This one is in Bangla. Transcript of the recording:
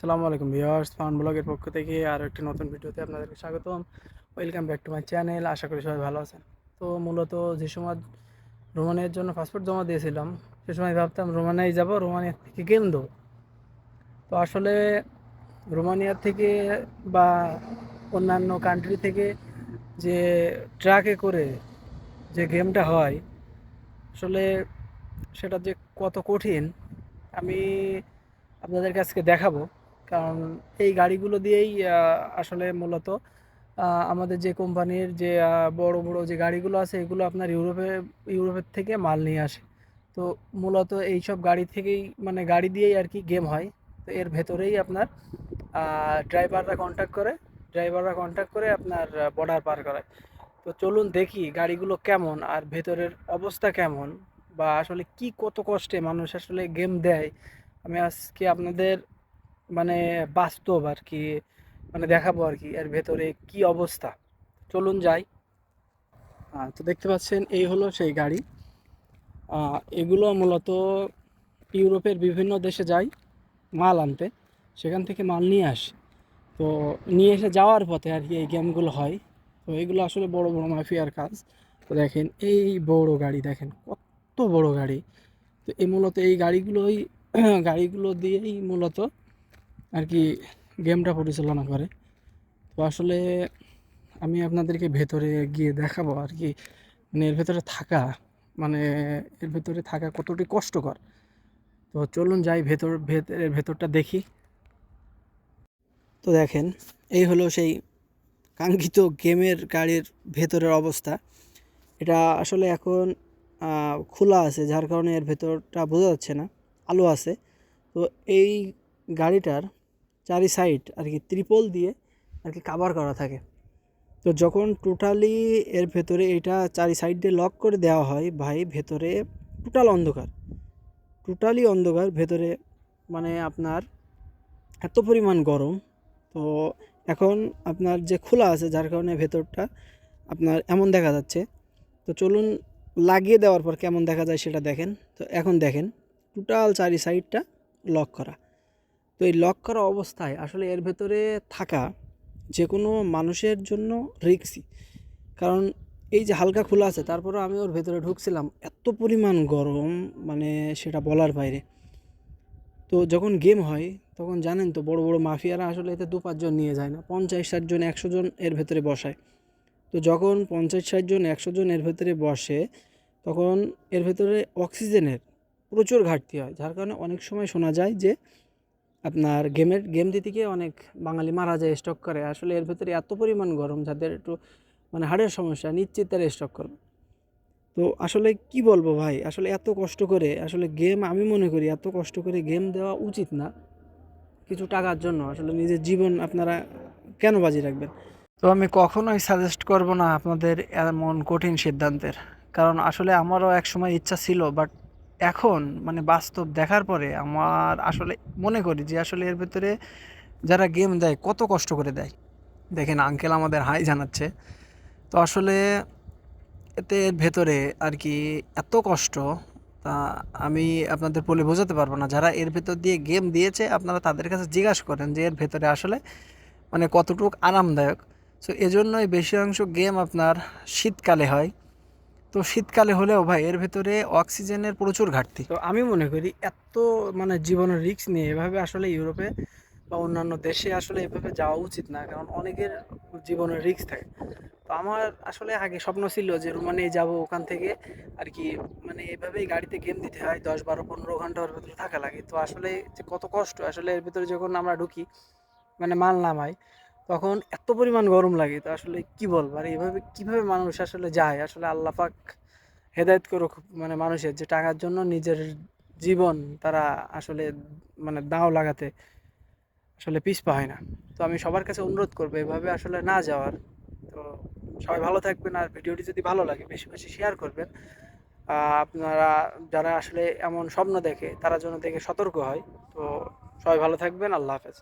সালামু আলাইকুম ভিউয়ার্স, ফান ব্লগের পক্ষ থেকে আর একটি নতুন ভিডিওতে আপনাদেরকে স্বাগতম। Welcome back to my channel আশা করি সবাই ভালো আছেন। তো মূলত যে সময় রোমানিয়ার জন্য পাসপোর্ট জমা দিয়েছিলাম, সে সময় ভাবতাম রোমানিয়ায় যাব, রোমানিয়া থেকে গেম দেবো? তো আসলে রোমানিয়ার থেকে বা অন্যান্য কান্ট্রি থেকে যে ট্রাকে করে যে গেমটা হয়, আসলে সেটা যে কত কঠিন, আমি আপনাদের কাছকে দেখাবো। কারণ এই গাড়িগুলো দিয়েই আসলে মূলত আমাদের যে কোম্পানির যে বড় বড় যে গাড়িগুলো আছে, এগুলো আপনার ইউরোপে, ইউরোপের থেকে মাল নিয়ে আসে। তো মূলত এই সব গাড়ি থেকেই মানে গাড়ি দিয়েই আর কি গেম হয়। তো এর ভেতরেই আপনার ড্রাইভাররা কন্ট্যাক্ট করে ড্রাইভাররা কন্ট্যাক্ট করে আপনার বর্ডার পার করায়। তো চলুন দেখি গাড়িগুলো কেমন আর ভেতরের অবস্থা কেমন, বা আসলে কি কত কষ্টে মানুষ আসলে গেম দেয়। আমি আজকে আপনাদের মানে বাস্তব আর কি মানে দেখাবো আর কি এর ভেতরে কি অবস্থা। চলুন যাই। তো দেখতে পাচ্ছেন, এই হলো সেই গাড়ি। এগুলো মূলত ইউরোপের বিভিন্ন দেশে যায় মাল আনতে, সেখান থেকে মাল নিয়ে আসে। তো নিয়ে এসে যাওয়ার পথে আর কি এই গেমগুলো হয়। তো এগুলো আসলে বড় বড় মাফিয়ার কাজ। তো দেখেন, এই বড় গাড়ি দেখেন, কত বড় গাড়ি। তো এই মূলত এই গাড়িগুলোই, গাড়িগুলো দিয়েই মূলত আর কি গেমটা পরিচালনা করে। তো আসলে আমি আপনাদেরকে ভেতরে গিয়ে দেখাবো আর কি মানে এর ভেতরে থাকা মানে এর ভেতরে থাকা কতটি কষ্টকর। তো চলুন যাই ভেতর, ভেতরের ভেতরটা দেখি। তো দেখেন, এই হলো সেই কাঙ্ক্ষিত গেমের গাড়ির ভেতরের অবস্থা। এটা আসলে এখন খোলা আছে, যার কারণে এর ভেতরটা বোঝা যাচ্ছে না, আলো আছে। তো এই গাড়িটার চারি সাইড আর কি ত্রিপল দিয়ে আর কি কাভার করা থাকে। তো যখন টোটালি এর ভেতরে এটা চারি সাইড দিয়ে লক করে দেওয়া হয়, ভাই, ভেতরে টোটাল অন্ধকার। টোটালি অন্ধকার, ভেতরে মানে আপনার এত পরিমাণ গরম। তো এখন আপনার যে খোলা আছে, যার কারণে ভেতরটা আপনার এমন দেখা যাচ্ছে। তো চলুন লাগিয়ে দেওয়ার পর কেমন দেখা যায় সেটা দেখেন। তো এখন দেখেন টোটাল চারি সাইডটা লক করা। তো এই লক করা অবস্থায় আসলে এর ভেতরে থাকা যে কোনো মানুষের জন্য রিক্সি কারণ এই যে হালকা খোলা আছে, তারপরেও আমি ওর ভেতরে ঢুকছিলাম, এত পরিমাণ গরম মানে সেটা বলার বাইরে। তো যখন গেম হয়, তখন জানেন তো বড় বড় মাফিয়ারা আসলে এতে দু পাঁচজন নিয়ে যায় না, পঞ্চাশ, ষাট জন, একশো জন এর ভেতরে বসায়। তো যখন পঞ্চাশ ষাটজন একশো জন এর ভেতরে বসে, তখন এর ভেতরে অক্সিজেনের প্রচুর ঘাটতি হয়। যার কারণে অনেক সময় শোনা যায় যে আপনার গেমের গেম দিতে গিয়ে অনেক বাঙালি মারা যায় স্টক করে। আসলে এর ভেতরে এত পরিমাণ গরম যাদের একটু মানে হাড়ের সমস্যা নিশ্চিত তারা স্টক করবে। তো আসলে কি বলব ভাই? আসলে এত কষ্ট করে, আসলে গেম আমি মনে করি এত কষ্ট করে গেম দেওয়া উচিত না কিছু টাকার জন্য। আসলে নিজের জীবন আপনারা কেন বাজি রাখবেন? তো আমি কখনোই সাজেস্ট করব না আপনাদের এমন কঠিন সিদ্ধান্তের। কারণ আসলে আমারও এক সময় ইচ্ছা ছিল বাট এখন মানে বাস্তব দেখার পরে আমার আসলে মনে করি যে আসলে এর ভেতরে যারা গেম দেয় কত কষ্ট করে দেয়। দেখেন আঙ্কেল আমাদের হাই জানাচ্ছে। তো আসলে এতে এর ভেতরে আর কি এত কষ্ট, তা আমি আপনাদের বলে বোঝাতে পারব না। যারা এর ভেতর দিয়ে গেম দিয়েছে, আপনারা তাদের কাছে জিজ্ঞাসা করেন যে এর ভেতরে আসলে মানে কতটুকু আরামদায়ক। সো এজন্যই বেশি অংশ গেম আপনার শীতকালে হয়। তো শীতকালে হলেও ভাই, এর ভেতরে অক্সিজেনের প্রচুর ঘাটতি। তো আমি মনে করি এত মানে জীবনের রিস্ক নিয়ে এভাবে আসলে ইউরোপে বা অন্যান্য দেশে আসলে এভাবে যাওয়া উচিত না, কারণ অনেকের জীবনের রিস্ক থাকে। তো আমার আসলে আগে স্বপ্ন ছিল যে রোমানিয়ে যাব ওখান থেকে, আর কি মানে এভাবেই গাড়িতে গেম দিতে হয়, দশ বারো পনেরো ঘণ্টা ওর ভেতরে থাকা লাগে। তো আসলে যে কত কষ্ট, আসলে এর ভেতরে যখন আমরা ঢুকি মানে মাল নামাই তখন এত পরিমাণ গরম লাগে, তো আসলে কি বলব? আর এইভাবে কীভাবে মানুষ আসলে যায়? আসলে আল্লাহ পাক হেদায়ত করুক মানে মানুষের যে টাকার জন্য নিজের জীবন তারা আসলে মানে দাও লাগাতে আসলে পিছপা হয় না। তো আমি সবার কাছে অনুরোধ করব এভাবে আসলে না যাওয়ার। তো সবাই ভালো থাকবেন আর ভিডিওটি যদি ভালো লাগে বেশি বেশি শেয়ার করবেন। আপনারা যারা আসলে এমন স্বপ্ন দেখে তারা যেন দেখে সতর্ক হয়। তো সবাই ভালো থাকবেন, আল্লাহ হাফেজ।